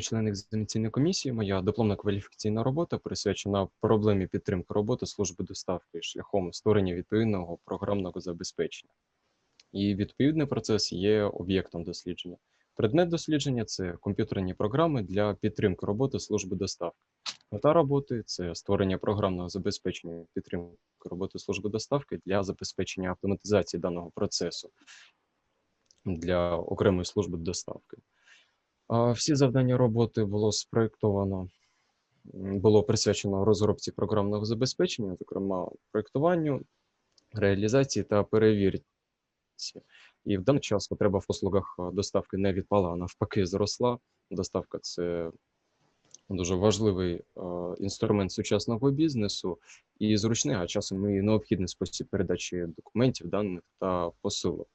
члени екзаменаційної комісії, моя дипломна кваліфікаційна робота присвячена проблемі підтримки роботи служби доставки шляхом створення відповідного програмного забезпечення. І відповідний процес є об'єктом дослідження. Предмет дослідження це комп'ютерні програми для підтримки роботи служби доставки. Мета роботи це створення програмного забезпечення підтримки роботи служби доставки для забезпечення автоматизації даного процесу для окремої служби доставки. Всі завдання роботи було спроєктовано, було присвячено розробці програмного забезпечення, зокрема проєктуванню, реалізації та перевірці. І в даний час потреба в послугах доставки не відпала, а навпаки, зросла. Доставка це дуже важливий інструмент сучасного бізнесу і зручний, а часом і необхідний спосіб передачі документів, даних та посилок.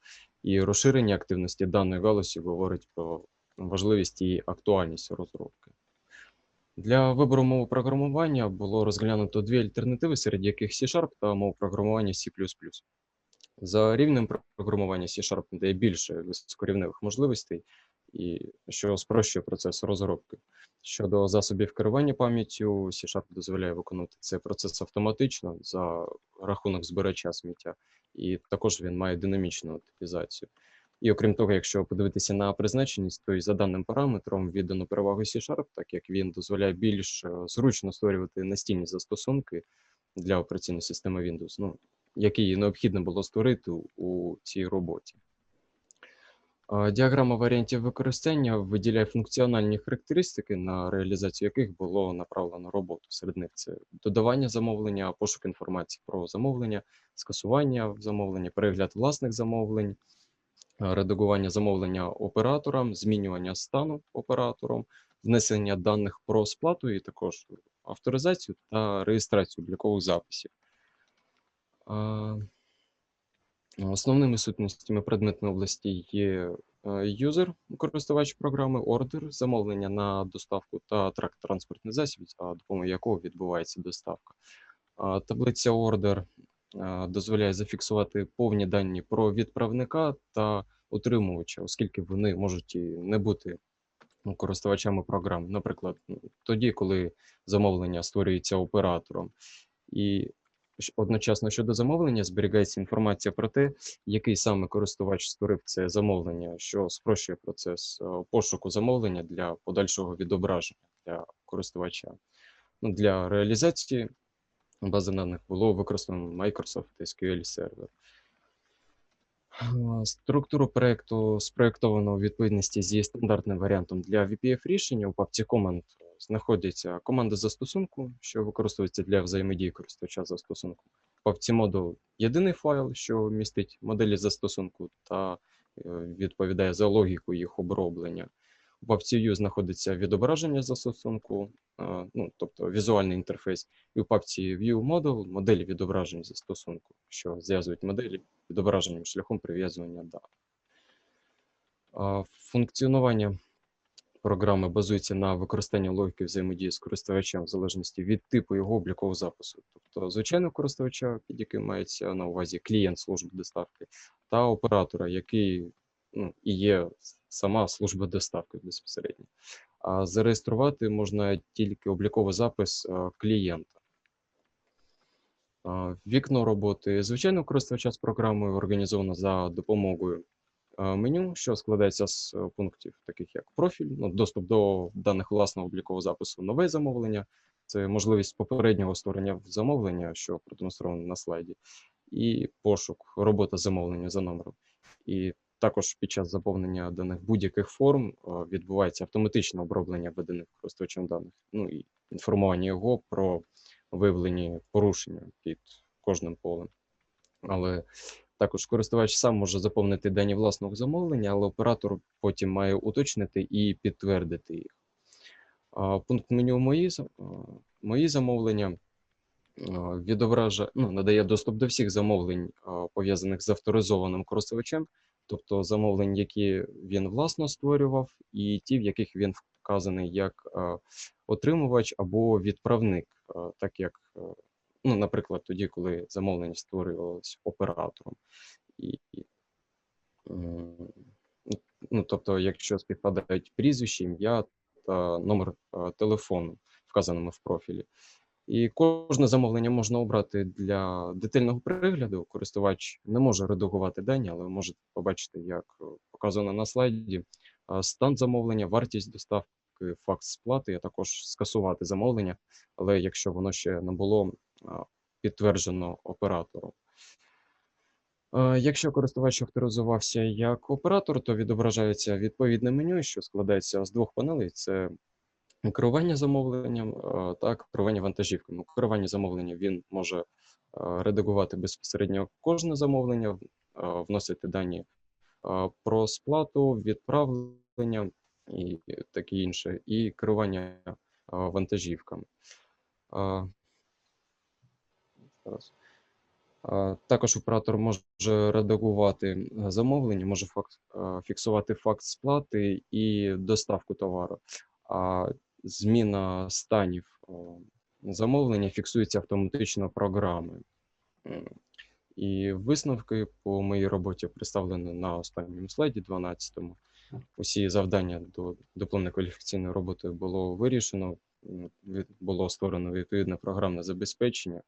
І розширення активності даної галузі говорить про важливість і актуальність розробки. Для вибору мови програмування було розглянуто дві альтернативи, серед яких C-Sharp та мова програмування C++. За рівнем програмування C-Sharp дає більше високорівневих можливостей, і що спрощує процес розробки. Щодо засобів керування пам'яттю, C-Sharp дозволяє виконувати цей процес автоматично за рахунок збирача сміття, і також він має динамічну типізацію. І окрім того, якщо подивитися на призначеність, то і за даним параметром віддано перевагу C-Sharp, так як він дозволяє більш е, зручно створювати настільні застосунки для операційної системи Windows, ну, які необхідно було створити у цій роботі. Діаграма варіантів використання виділяє функціональні характеристики, на реалізацію яких було направлено роботу. Серед них це додавання замовлення, пошук інформації про замовлення, скасування замовлення, перегляд власних замовлень, редагування замовлення операторам, змінювання стану оператором, внесення даних про сплату і також авторизацію та реєстрацію облікових записів. Основними сутностями предметної області є е, юзер, користувач програми, ордер, замовлення на доставку та трак транспортний засіб, за допомогою якого відбувається доставка. Таблиця ордер е, дозволяє зафіксувати повні дані про відправника та отримувача, оскільки вони можуть і не бути ну, користувачами програм. Наприклад, тоді, коли замовлення створюється оператором. І Одночасно щодо замовлення зберігається інформація про те, який саме користувач створив це замовлення, що спрощує процес пошуку замовлення для подальшого відображення для користувача. Ну, для реалізації бази даних було використано Microsoft SQL Server. Е, Структуру проекту спроєктовано у відповідності зі стандартним варіантом для VPF рішення. У папці команд знаходяться команди застосунку, що використовується для взаємодії користувача з застосунком. В папці модул єдиний файл, що містить моделі застосунку та е, відповідає за логіку їх оброблення. У папці View знаходиться відображення застосунку, ну, тобто візуальний інтерфейс, і у папці View Model моделі відображень застосунку, що зв'язують моделі відображенням шляхом прив'язування даних. Функціонування програми базується на використанні логіки взаємодії з користувачем в залежності від типу його облікового запису. Тобто звичайного користувача, під яким мається на увазі клієнт служби доставки, та оператора, який ну, і є сама служба доставки безпосередньо. А зареєструвати можна тільки обліковий запис е, клієнта. Вікно роботи звичайного користувача з програмою організовано за допомогою е, меню, що складається з е, пунктів, таких як профіль, ну, доступ до даних власного облікового запису, нове замовлення, це можливість попереднього створення замовлення, що продемонстровано на слайді, і пошук, робота замовлення за номером. І також під час заповнення даних будь-яких форм відбувається автоматичне оброблення введених користувачем даних, ну і інформування його про виявлені порушення під кожним полем. Але також користувач сам може заповнити дані власного замовлення, але оператор потім має уточнити і підтвердити їх. Пункт меню мої, мої замовлення відображає, ну, надає доступ до всіх замовлень, пов'язаних з авторизованим користувачем, тобто замовлень, які він власно створював, і ті, в яких він вказаний як отримувач або відправник, так як, ну, наприклад, тоді, коли замовлення створювалось оператором. І, ну, тобто, якщо співпадають прізвище, ім'я, та номер е, телефону, вказаному в профілі. І кожне замовлення можна обрати для детального перегляду. Користувач не може редагувати дані, але може побачити, як е, показано на слайді, стан замовлення, вартість доставки, факт сплати, а також скасувати замовлення, але якщо воно ще не було підтверджено оператором. Якщо користувач авторизувався як оператор, то відображається відповідне меню, що складається з двох панелей: це керування замовленням е, та керування вантажівками. У керуванні замовленням він може е, редагувати безпосередньо кожне замовлення, е, вносити дані про сплату, відправлення і таке інше, і керування вантажівками. Також оператор може редагувати замовлення, може факт, фіксувати факт сплати і доставку товару. А зміна станів е, замовлення фіксується автоматично програмою. І висновки по моїй роботі представлені на останньому слайді, 12-му. Усі завдання до дипломної кваліфікаційної роботи було вирішено, було створено відповідне програмне забезпечення.